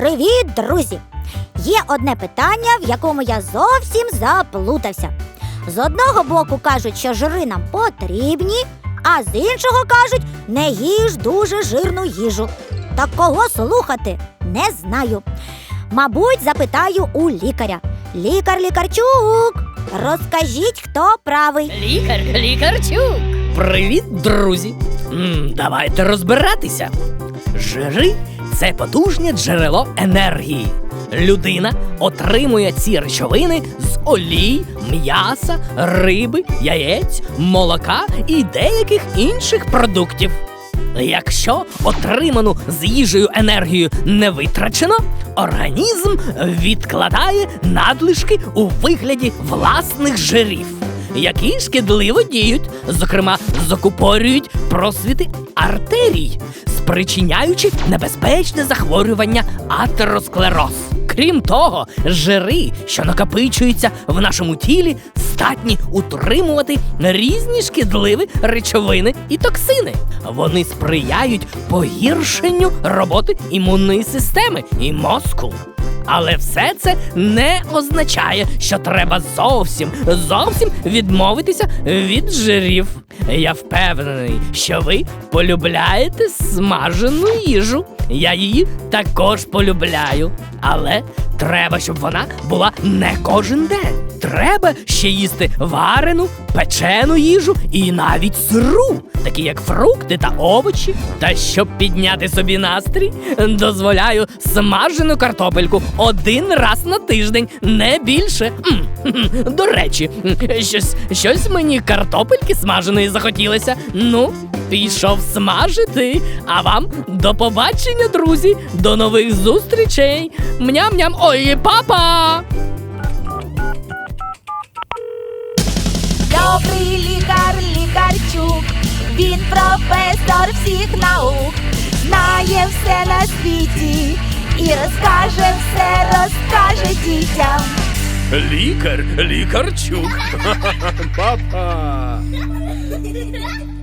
Привіт, друзі! Є одне питання, в якому я зовсім заплутався. З одного боку кажуть, що жири нам потрібні, а з іншого кажуть, не їж дуже жирну їжу. Так кого слухати? Не знаю. Мабуть, запитаю у лікаря. Лікар лікарчук, розкажіть, хто правий. Лікар, лікарчук. Привіт, друзі! м давайте розбиратися. Жири це потужне джерело енергії. Людина отримує ці речовини з олій, м'яса, риби, яєць, молока і деяких інших продуктів. Якщо отриману з їжею енергію не витрачено, організм відкладає надлишки у вигляді власних жирів, які шкідливо діють, зокрема, закупорюють просвіти артерій, спричиняючи небезпечне захворювання атеросклероз. Крім того, жири, що накопичуються в нашому тілі, здатні утримувати різні шкідливі речовини і токсини. Вони сприяють погіршенню роботи імунної системи і мозку. Але все це не означає, що треба зовсім зовсім відмовитися від жирів. Я впевнений, що ви полюбляєте смажену їжу. Я її також полюбляю. Але треба, щоб вона була не кожен день. Треба ще їсти варену, печену їжу і навіть сиру, такі як фрукти та овочі. Та щоб підняти собі настрій, дозволяю смажену картопельку один раз на тиждень, не більше. До речі, щось, щось мені картопельки смаженої захотілося. Ну, пішов смажити. А вам до побачення, друзі, до нових зустрічей. Мням-ням, ой, папа! Добрий лікар, лікарчук, він професор всіх наук, знає все на світі і розкаже все, розкаже дітям. Лікар, лікарчук. Папа.